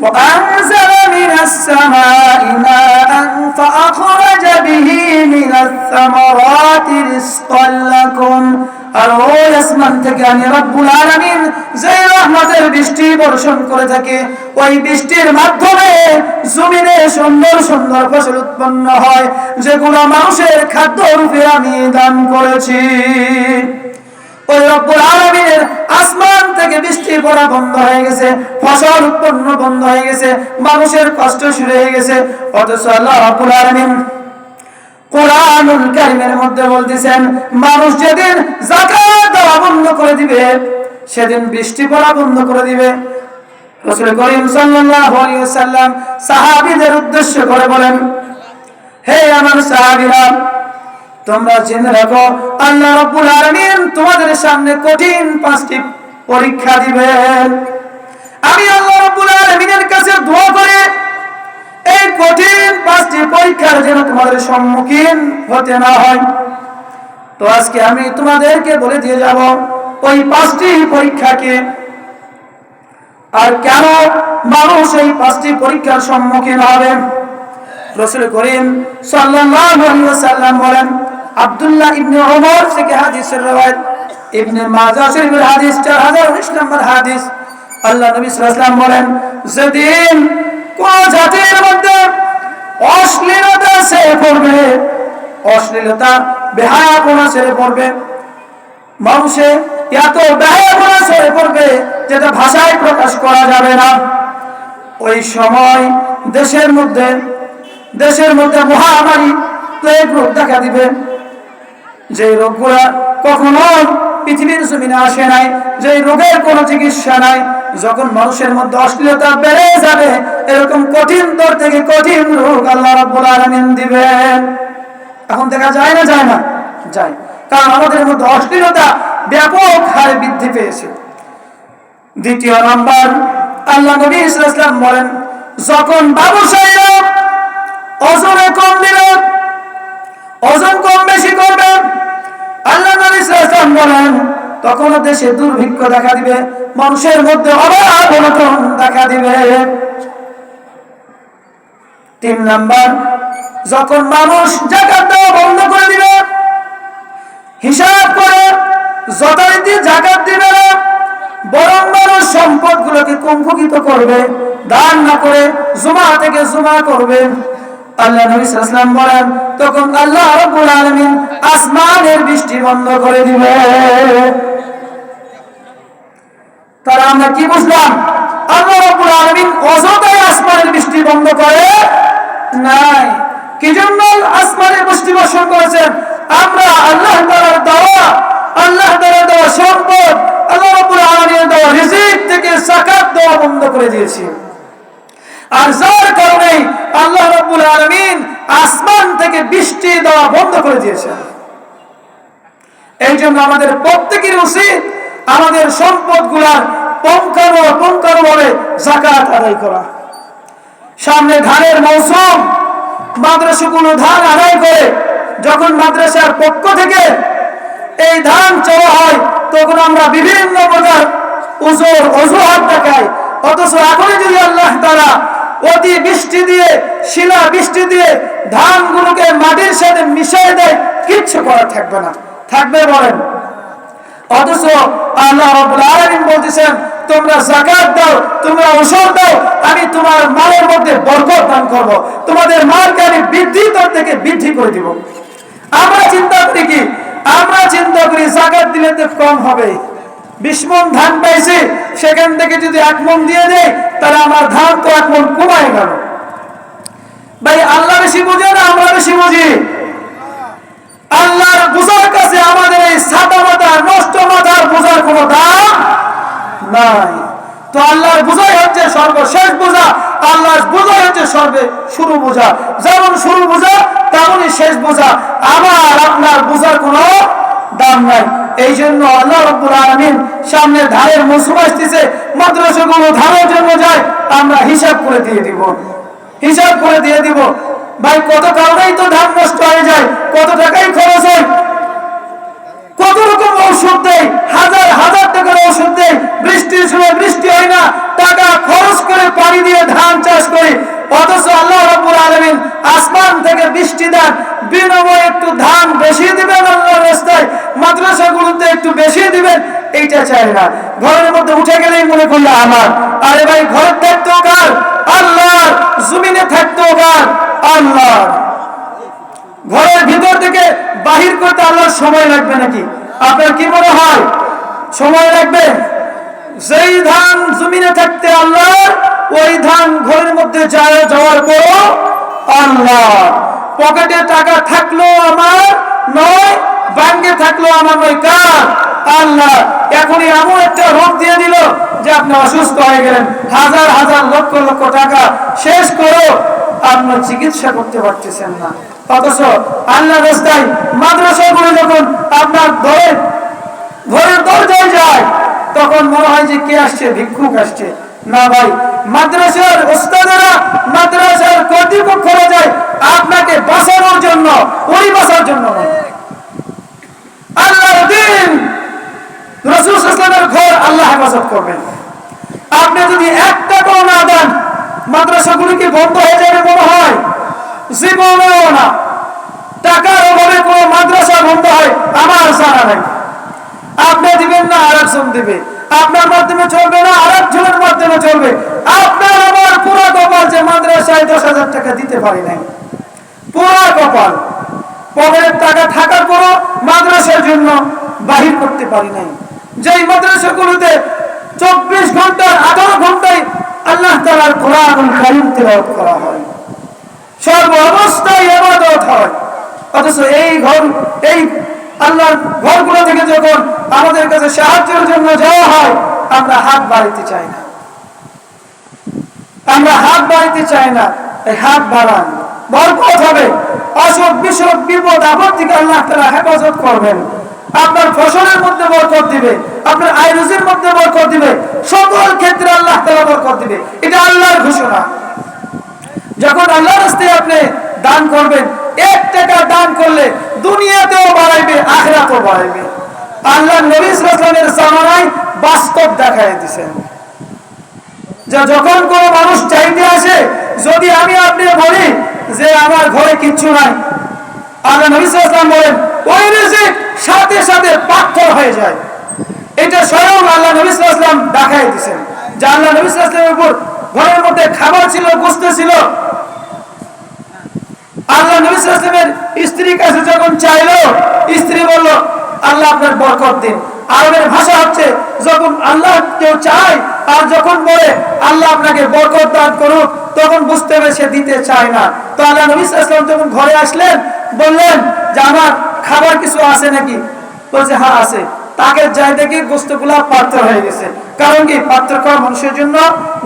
وأنزل من السماء ماء فأخرج به من الثمرات رزقا لكم আর ওই আসমান থেকে আমি রব্বুল আলামিন যে রহমতের বৃষ্টি বর্ষণ করে থাকে ওই বৃষ্টির মাধ্যমে জমিনে সুন্দর সুন্দর ফসল উৎপন্ন হয় যেগুলো মানুষের খাদ্য রূপে আমি দান করেছি মানুষের কষ্ট শুরু হয়ে গেছে। অথচ কোরআনুল কারিমের মধ্যে বলতেছেন, মানুষ যেদিন বন্ধ করে দিবে, সেদিন বৃষ্টি পড়া বন্ধ করে দিবে। করিম সাল্লাল্লাহু আলাইহি উদ্দেশ্য করে বলেন, হে আমার সাহাবীরা তোমরা জেনে রাখো, আল্লাহ রাব্বুল আলামিন তোমাদের সামনে কঠিন পাঁচটি পরীক্ষা দিবেন। আমি আল্লাহ রাব্বুল আলামিনের কাছে দোয়া করে, এই কঠিন পাঁচটি পরীক্ষার যেন তোমাদের সম্মুখীন হতে না হয়। তো আজকে আমি তোমাদেরকে বলে দিয়ে যাব, ওই পাঁচটি পরীক্ষাকে। আর কেন মানুষ এই পাঁচটি পরীক্ষার সম্মুখীন হবে? রসুল করিম সাল্লাল্লাহু আলাইহি ওয়াসাল্লাম বলেন আব্দুল্লাহ ইবনে ওমর থেকে হাদিসের রওয়ায়াত। ইবনে মাজাহ শরীফের হাদিস 4019 নম্বর হাদিস। আল্লাহ নবী সাল্লাল্লাহু আলাইহি বলেন, যেদিন কোন জাতির মধ্যে অশ্লীলতা সে পড়বে, অশ্লীলতা বেহায়াপনা ছেড়ে পড়বে, মানুষে এত বেহায়াপনা ছেড়ে পড়বে যেটা ভাষায় প্রকাশ করা যাবে না। ওই সময় দেশের মধ্যে দেশের মধ্যে মহামারী প্লেগ রোগ দেখা দিবে। যে রোগগুলা কখনো পৃথিবীর জমিনে আসে নাই, যে রোগের কোনো চিকিৎসা নাই, যখন মানুষের মধ্যে অশ্লীলতা বেড়ে যাবে, এরকম কঠিন দর থেকে কঠিন রোগ আল্লাহ রাব্বুল আলামিন দিবেন। এখন দেখা যায় না যায় না? যায়। কারণ আমাদের মধ্যে অশ্লীলতা ব্যাপক হারে বৃদ্ধি পেয়েছে। দ্বিতীয় নাম্বার, আল্লাহ নবী ইসলাম বলেন, যখন ব্যবসায়ীরা ওজনে কম দিবে ওজন কম বেশি করবে আল্লাহ বলেন তখন দেশে দুর্ভিক্ষ দেখা দিবে, মানুষের মধ্যে অভাব দেখা দিবে। তিন নাম্বার, যখন মানুষ জাকাত দেওয়া বন্ধ করে দিবে, হিসাব করে যথারীতি জাকাত দিবে না, বরং মানুষ সম্পদ গুলোকে কুম্ভকিত করবে, দান না করে জমা থেকে জমা করবে। আল্লাহ নবী বলেন, তখন আল্লাহ আলামিন আসমানের বৃষ্টি বন্ধ করে তারা আমরা কি বুঝলাম? আল্লাহ আলামিন আসমানের বৃষ্টি বন্ধ করে নাই। কি জন্য আসমানের বৃষ্টি বর্ষণ করেছেন? আমরা আল্লাহ তাআলার দেওয়া, আল্লাহ তাআলার দেওয়া সম্পদ, আল্লাহ আলামিনের দেওয়া রিজিক থেকে যাকাত দেওয়া বন্ধ করে দিয়েছি। আর আল্লাহ রাব্বুল আলামিন আসমান থেকে বৃষ্টি দেওয়া বন্ধ করে দিয়েছেন। এই জন্য আমাদের প্রত্যেকের উচিত আমাদের পঙ্কানো ভাবে জাকাত আদায় করা। সামনে ধানের মৌসুম, মাদ্রাসাগুলো ধান আদায় করে যখন মাদ্রাসার পক্ষ থেকে এই ধান চাওয়া হয়, তখন আমরা বিভিন্ন প্রকার উজোর, অজুহাত দেখাই। অথচ এখনই যদি আল্লাহ তারা অতি বৃষ্টি দিয়ে, শিলা বৃষ্টি দিয়ে ধানগুলোকে মাটির সাথে মিশিয়ে দেয়, কিচ্ছু করার থাকবে না। থাকবে বলেন। অথচ আল্লাহ রাব্বুল আলামিন বলতেছেন, তোমরা যাকাত দাও, তোমরা ওষুধ দাও, আমি তোমার মালের মধ্যে বরকত দান করব। তোমাদের মালকে আমি বৃদ্ধি তোর থেকে বৃদ্ধি করে দিব। আমরা চিন্তা করি কি? আমরা চিন্তা করি যাকাত দিলে তো কম হবে। বিশ মন ধান পাইছি, সেখান থেকে যদি এক মন দিয়ে দেয়, তাহলে আমার ধান তো এক মন কমায় গেল। ভাই, আল্লাহ বেশি বুঝে না আমরা বেশি বুঝি? আল্লাহর বোঝার কাছে আমাদের এই সাদা মাথা নষ্ট মাথার বোঝার কোনো দাম নাই। তো আল্লাহর বোঝাই হচ্ছে সর্বশেষ বোঝা, আল্লাহর বোঝাই হচ্ছে সর্বে শুরু বোঝা। যেমন শুরু বোঝা, তেমনই শেষ বোঝা। আমার আপনার বোঝার কোনো দাম নাই। এই জন্য আল্লাহ রব্বুল আলামিন সামনে ধানের মৌসুম আসতেছে, মাদ্রাসাগুলো ধানের জন্য যায়, আমরা হিসাব করে দিয়ে দিব। হিসাব করে দিয়ে দিব। ভাই, কত কারণেই তো ধান নষ্ট হয়ে যায়, কত টাকাই খরচ হয়? কত রকম ঔষধ দেয়? হাজার হাজার টাকার ঔষধ দেয়। বৃষ্টির সময় বৃষ্টি হয় না, টাকা খরচ করে পানি দিয়ে ধান অথচ আল্লাহ রাব্বুল আলামিন আসমান থেকে বৃষ্টি দেন, বিনিময়ে একটু ধান বেশি দিবেন আল্লাহর রাস্তায়, মাদ্রাসাগুলোতে একটু বেশি দিবেন, এইটা চাই না। ঘরের মধ্যে উঠে গেলেই মনে করল আমার, আরে ভাই, ঘরের থাকতো কার? আল্লাহর, জমিনে থাকতো কার? আল্লাহর। ঘরের ভিতর থেকে বাহির করতে আল্লাহর সময় লাগবে নাকি? আপনার কি মনে হয়? সময় লাগবে? যেই ধান জমিনে থাকতে আল্লাহর ওই ধান ঘরের মধ্যে যায় যাওয়ার পরও আল্লাহ পকেটে টাকা থাকল আমার নয়, ব্যাংকে থাকল আমার নয় কার? আল্লাহ এখনই এমন একটা রোগ দিয়ে দিল যে আপনি অসুস্থ হয়ে গেলেন। হাজার হাজার, লক্ষ লক্ষ টাকা শেষ করো আপনার চিকিৎসা করতে পারতেছেন না। অথচ আল্লাহ রাস্তায় মাদ্রাসা মাদ্রাসাগুলো যখন আপনার ধরে ঘরের দরজায় যায়, তখন মনে হয় যে কে আসছে? ভিক্ষুক আসছে। না ভাই মাদ্রাসার ওস্তাদেরা মাদ্রাসার কর্তৃপক্ষরা যায় আপনাকে বাঁচানোর জন্য ওই বাঁচার জন্য নয়। আল্লাহর দিন রসুল ইসলামের ঘর আল্লাহ হেফাজত করবেন। আপনি যদি এক টাকাও না দেন মাদ্রাসাগুলি কি বন্ধ হয়ে যাবে মনে হয়। জীবনেও না। টাকার অভাবে কোনো মাদ্রাসা বন্ধ হয়, আমার জানা নাই। আপনি দিবেন না আর একজন দিবে। আপনার মাধ্যমে চলবে না আর একজনের মাধ্যমে চলবে। আপনার আমার পুরো কপাল যে মাদ্রাসায় দশ হাজার টাকা দিতে পারি নাই। পুরো কপাল। পকেটের টাকা থাকার পরও মাদ্রাসার জন্য বাহির করতে পারি নাই। যেই মাদ্রাসাগুলোতে চব্বিশ ঘণ্টার আঠারো ঘন্টায় আল্লাহ তালার কোরআন কারিম তেলাওয়াত করা হয়। সর্ব অবস্থায় এবাদত হয়। অথচ এই ঘর, এই আল্লাহর ঘরগুলো থেকে যখন আমাদের কাছে সাহায্যের জন্য যাওয়া হয়, আমরা হাত বাড়িতে চাই না। আমরা হাত বাড়িতে চাই না, এই হাত বাড়ান। বরকত হবে। অসুখ, বিসুখ, বিপদ, আপদ থেকে আল্লাহ তারা হেফাজত করবেন। আপনার ফসলের মধ্যে বরকত দিবে, আপনার আয় রুজির মধ্যে বরকত দিবে, সকল ক্ষেত্রে আল্লাহ তালা বরকত দিবে। এটা আল্লাহর ঘোষণা। যখন আল্লাহ রাস্তায় আপনি দান করবেন, এক টাকা দান করলে দুনিয়াতেও বাড়াইবে, আখরাতেও বাড়াইবে। আল্লাহ নবী ইসলামের জামানায় বাস্তব দেখাই দিছেন। যে যখন কোন মানুষ চাইতে আসে, যদি আমি আপনি বলি যে আমার ঘরে কিচ্ছু নাই, আল্লাহ নবী বলেন, ওই রিজিক সাথে সাথে পাথর হয়ে যায়। এটা স্বয়ং আল্লাহ নবী ইসলাম দেখাই দিছেন। যে আল্লাহ নবী ইসলামের উপর ঘরের মধ্যে খাবার ছিল, গোস্ত ছিল আল্লাহ নবী সাল্লামের স্ত্রীর কাছে যখন চাইলো, স্ত্রী বলল, আল্লাহ আপনার বরকত দিন। আরবের ভাষা হচ্ছে, যখন আল্লাহ কেউ চায় আর যখন বলে, আল্লাহ আপনাকে বরকত দান তখন বুঝতে হবে সে দিতে চায় না। তো আল্লাহ যখন ঘরে আসলেন, বললেন যে, আমার খাবার কিছু আছে নাকি? বলছে হ্যাঁ আছে। তাকে যাই দেখি গোস্তগুলা পাত্র হয়ে গেছে। কারণ কি? পাত্র খাওয়া মানুষের জন্য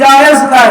জায়েজ নাই।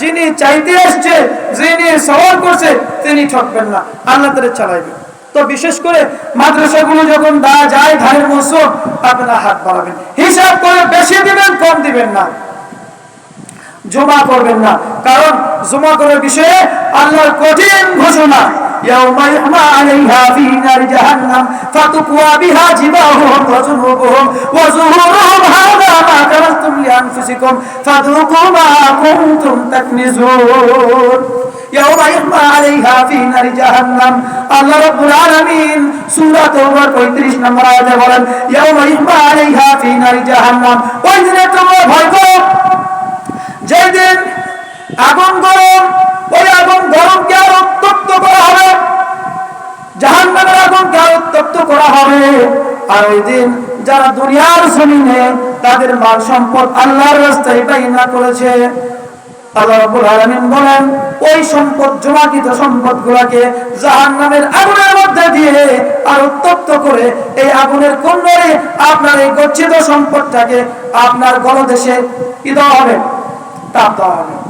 যিনি চাইতে আসছে, যিনি সওয়াল করছে, তিনি ঠকবেন না, আল্লাহ তাদের চালাইবেন তো বিশেষ করে মাদ্রাসাগুলো যখন দেওয়া যায় ধানের মৌসুম আপনারা হাত বাড়াবেন। হিসাব করে বেশি দিবেন, কম দিবেন না। জমা করবেন না। কারণ জমা করার বিষয়ে আল্লাহর কঠিন ঘোষণা। يوم يحمى عليها في نار جهنم فتقوى بها جباههم وجنوبهم وظهورهم هذا ما كنتم لأنفسكم فذوقوا ما كنتم تكنزون يوم يحمى عليها في نار جهنم আল্লাহ রাব্বুল আলামিন সূরা তাওবার 35 নম্বর আয়াতে বলেন يوم يحمى عليها في نار جهنم ওই দিনে তোমরা ভয় করো যেদিন আগুন গরম, ওই আগুন গরমকে আর উত্তপ্ত করা হবে। জাহান্নামের আগুনকে আর উত্তপ্ত করা হবে। আর ওই দিন যারা দুনিয়ার জমিনে তাদের মাল সম্পদ আল্লাহর রাস্তায় বাইনা করেছে, আল্লাহ রাব্বুল আলামিন বলেন, ওই সম্পদ, জমাকৃত সম্পদগুলোকে জাহান্নামের আগুনের মধ্যে দিয়ে আর উত্তপ্ত করে এই আগুনের কুণ্ডলে আপনার এই গচ্ছিত সম্পদটাকে আপনার গলদেশে কি হবে? তাপ দেওয়া হবে।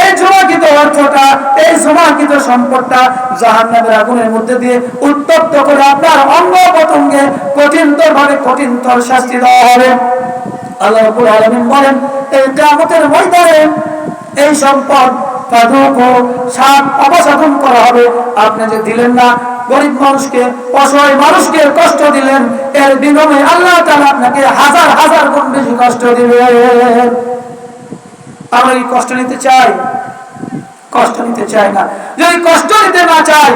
এই জমাকৃত অর্থটা, এই জমাকৃত সম্পদটা জাহান্নামের আগুনের মধ্যে দিয়ে উত্তপ্ত করে আপনার অঙ্গ প্রত্যঙ্গে কঠিনতর ভাবে কঠিনতর শাস্তি দেওয়া হবে। আল্লাহ রাব্বুল বলেন, এই ময়দানে এই সম্পদ অপসাধন করা হবে। আপনি যে দিলেন না, গরিব মানুষকে, অসহায় মানুষকে কষ্ট দিলেন, এর বিনিময়ে আল্লাহ আপনাকে হাজার হাজার গুণ বেশি কষ্ট দিবেন। আমরা কি কষ্ট নিতে চাই? কষ্ট নিতে চাই না। যদি কষ্ট নিতে না চাই,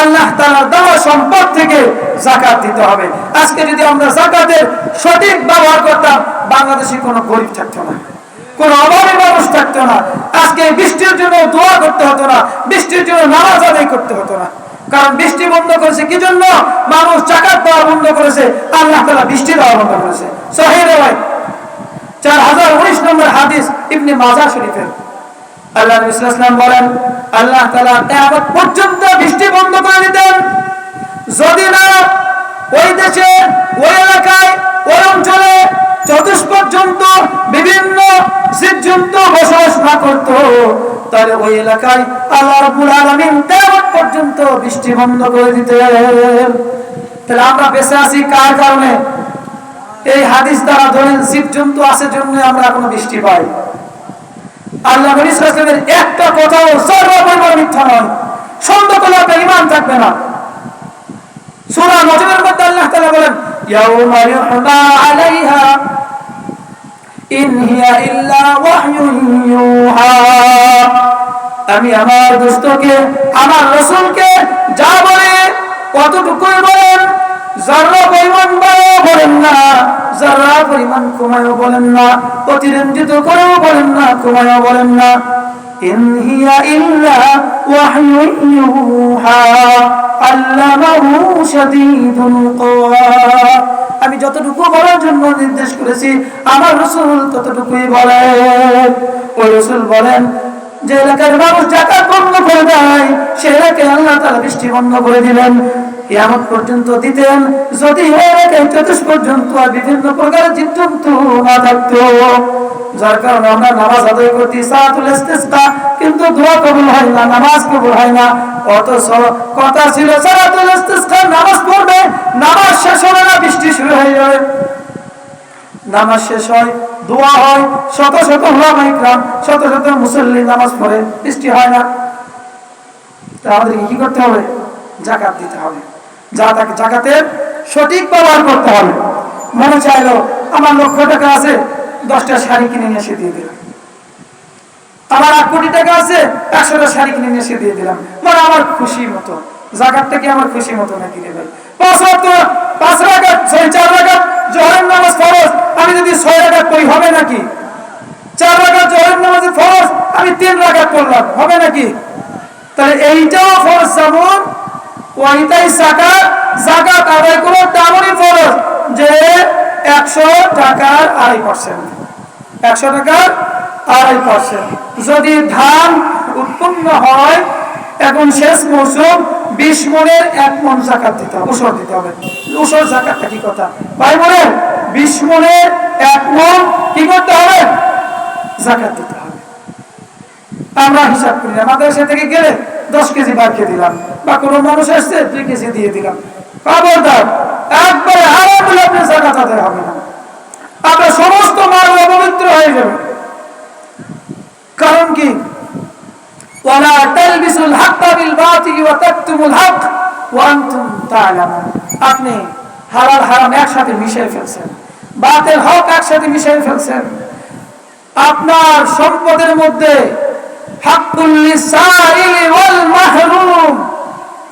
আল্লাহ তাআলার দেওয়া সম্পদ থেকে জাকাত দিতে হবে। আজকে যদি আমরা জাকাতের সঠিক ব্যবহার করতাম, বাংলাদেশে কোনো গরিব থাকতো না, কোন অভাবী মানুষ থাকতো না। আজকে বৃষ্টির জন্য দোয়া করতে হতো না, বৃষ্টির জন্য নামাজ আদায় করতে হতো না। কারণ বৃষ্টি বন্ধ করেছে কি জন্য মানুষ জাকাত দেওয়া বন্ধ করেছে, আল্লাহ তাআলা বৃষ্টি দেওয়া বন্ধ করেছে। রেওয়ায়াত চার হাজার উনিশ নম্বর হাদিস আল্লাহ বলেন, আল্লাহ কিয়ামত পর্যন্ত বৃষ্টি বন্ধ করে দিতেন। যদি না, ওই দেশে, ওই এলাকায়, ওই অঞ্চলে চতুষ্পর্যন্ত বিভিন্ন জীবজন্তু বসবাস না করত, তাহলে ওই এলাকায় পর্যন্ত বৃষ্টি বন্ধ করে তাহলে আমরা বেঁচে আছি কার কারণে? এই হাদিস দ্বারা ধরেন জীবজন্তু আছে জন্য আমরা এখনও বৃষ্টি পাই। আল্লাহ নবী সাল্লাল্লাহু আলাইহি ওয়াসাল্লামের একটা কথাও সর্বপরিমাণ মিথ্যা নয়। সন্দেহ করলে আপনার ঈমান থাকবে না। সূরা নজমের মধ্যে আল্লাহ বলেন আমি আমার দোস্তকে, আমার রাসূলকে যা বলে, কতটুকুই বলেন আমি যতটুকু বলার জন্য নির্দেশ করেছি, আমার রসুল ততটুকুই বলেন। ওই রসুল বলেন, যে এলাকার মানুষ জাকাত বন্ধ করে দেয়, সে এলাকায় আল্লাহ তারা বৃষ্টি বন্ধ করে দিলেন কিয়ামত পর্যন্ত দিতেন। যদি পর্যন্ত বিভিন্ন প্রকারের জীবজন্তু না থাকতো। যার কারণে আমরা নামাজ আদায় করতে সালাতুল ইস্তিসকা কিন্তু দোয়া কবুল হয় না, নামাজ কবুল হয় না। অথচ কথা ছিল, সালাতুল ইস্তিসকা নামাজ পড়বে, নামাজ শেষ হবে না, বৃষ্টি শুরু হয়ে যাবে। নামাজ শেষ হয়, দোয়া হয়, শত শত ওলামা ইকরাম, শত শত মুসল্লি নামাজ পড়ে, বৃষ্টি হয় না। তা আমাদেরকে কি করতে হবে? জাকাত দিতে হবে। যা তাকে জাকাতের সঠিক ব্যবহার করতে হবে। মনে চাইলো, আমার লক্ষ টাকা আছে, দশটা শাড়ি কিনে নিয়ে এসে দিয়ে দিলাম। আমার এক কোটি টাকা আছে, একশোটা শাড়ি কিনে নিয়ে এসে দিয়ে দিলাম। মানে আমার খুশি মতো। জাকাতটা কি আমার খুশি মতো নাকি রে ভাই? পাঁচ রাত পাঁচ রাখাত ছয়, চার রাখাত জহরের নামাজ ফরজ। আমি যদি ছয় রাখাত করি হবে নাকি? চার রাখাত জহরের নামাজে ফরজ। আমি তিন রাখাত করলাম হবে নাকি? তাহলে এইটাও ফরজ যেমন ওইটাই জাকাত জাকাত আদায় করো, তেমনই ফরজ যে একশো টাকার আড়াই পার্সেন্ট একশো টাকার আড়াই পার্সেন্ট যদি ধান উৎপন্ন হয়, এখন শেষ মৌসুম, বিশ মনের এক মন জাকাত দিতে হবে, উসর দিতে হবে। উসর জাকাতটা কি কথা? ভাই বলেন বিশ মনের এক মন কি করতে হবে? জাকাত দিতে হবে। আমরা হিসাব করি না। মাদ্রাসা থেকে গেলে দশ কেজি বাড়িয়ে দিলাম বা কোনো মানুষ আসছে, দুই কেজি দিয়ে দিলাম। খবরদার, একবারে হারাম আপনি জাকাত আদায় হবে না। আপনার সমস্ত মাল অপবিত্র হয়ে যাবে। কারণ কি? ওয়ালা তালবিসুল হাক্কা বিল বাতিল ওয়া তাকতুমুল হক ওয়া আপনি হালাল হারাম একসাথে মিশিয়ে ফেলছেন। বাতিল হক একসাথে মিশিয়ে ফেলছেন। আপনার সম্পদের মধ্যে হাক্কুল লিসাইলি ওয়াল মাহরুম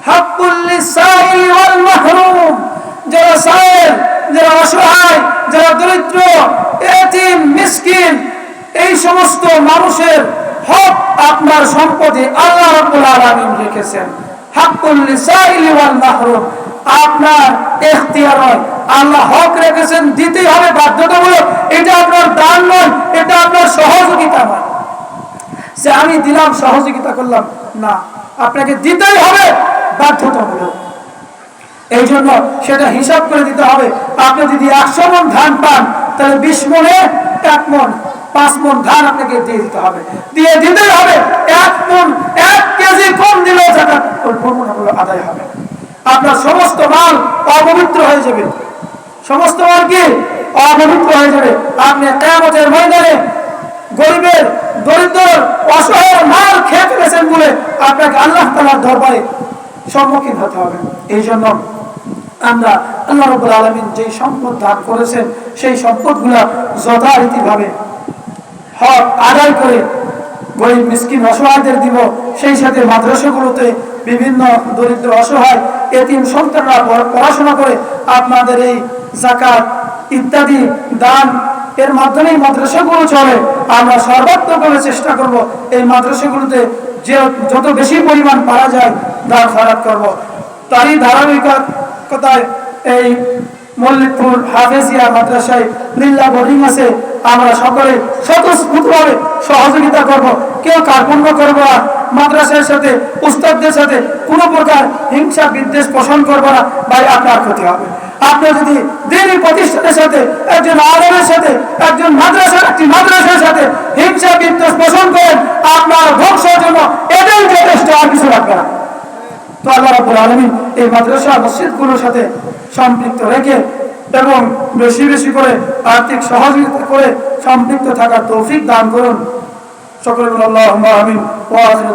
হাক্কুল লিসাইলি ওয়াল মাহরুম যারা সাইল যারা অসহায়, যারা দরিদ্র, এতিম, মিসকিন, এই সমস্ত মানুষের হক আপনার সম্পদে আল্লাহ রাব্বুল আলামিন রেখেছেন। হাক্কুল লিসাইলি ওয়াল মাহরুম আপনার এখতিয়ার আল্লাহ হক রেখেছেন, দিতেই হবে, বাধ্যতামূলক। এটা আপনার দান নয়, এটা আপনার সহযোগিতা নয়। যে আমি দিলাম, সহযোগিতা করলাম, না। আপনাকে দিতেই হবে বাধ্যতামূলক। এই জন্য সেটা হিসাব করে দিতে হবে। আপনি যদি একশো মন ধান পান, তাহলে বিশ মনে এক মন, পাঁচ মন ধান আপনাকে দিয়ে দিতে হবে। দিয়ে দিতেই হবে। এক মন, এক কেজি কম দিলেও জাকাত ওই পরিমাণগুলো আদায় হবে। আপনার সমস্ত মাল অপবিত্র হয়ে যাবে। সমস্ত মাল কি? অপবিত্র হয়ে যাবে। আপনি কেমতের ময়দানে গরিবের দরিদ্র অসহায় মাল খেয়ে ফেলেছেন বলে আপনাকে আল্লাহ তালার দরবারে সম্মুখীন হতে হবে। এই জন্য আমরা আল্লাহ রবুল আলমিন যে সম্পদ দান করেছেন, সেই সম্পদগুলা যথারীতিভাবে হক আদায় করে গরিব, মিসকিন, অসহায়দের দিব। সেই সাথে মাদ্রাসাগুলোতে বিভিন্ন দরিদ্র, অসহায়, এতিম সন্তানরা পড়া- পড়াশোনা করে আপনাদের এই জাকাত ইত্যাদি দান এর মাধ্যমেই মাদ্রাসাগুলো চলে। আমরা সর্বাত্মকভাবে চেষ্টা করব এই মাদ্রাসাগুলোতে যে যত বেশি পরিমাণ পারা যায় দান খরাত করব। তারই ধারাবাহিকতায় এই মল্লিকপুর হাফেজিয়া মাদ্রাসায় লিল্লা বোর্ডিং আছে। আমরা সকলে স্বতঃস্ফূর্তভাবে সহযোগিতা করব। কেউ কার্পণ্য করব না। মাদ্রাসার সাথে, উস্তাদদের সাথে কোনো প্রকার হিংসা বিদ্বেষ পোষণ করব না। ভাই, আপনার ক্ষতি হবে। আপনি যদি দিনী প্রতিষ্ঠানের সাথে, একজন আলমের সাথে, একজন মাদ্রাসার, একটি মাদ্রাসার সাথে হিংসা, বিদ্বেষ পোষণ করেন, আপনার ধ্বংসের জন্য এটাই যথেষ্ট, আর কিছু লাগবে না। তো আল্লাহ রাব্বুল আলামিন এই মাদ্রাসা, মসজিদগুলোর সাথে সম্পৃক্ত রেখে এবং বেশি বেশি করে আর্থিক সহযোগিতা করে সম্পৃক্ত থাকার তৌফিক দান করুন। সকলে আল্লাহুম্মা আমিন। ওয়া আখিরু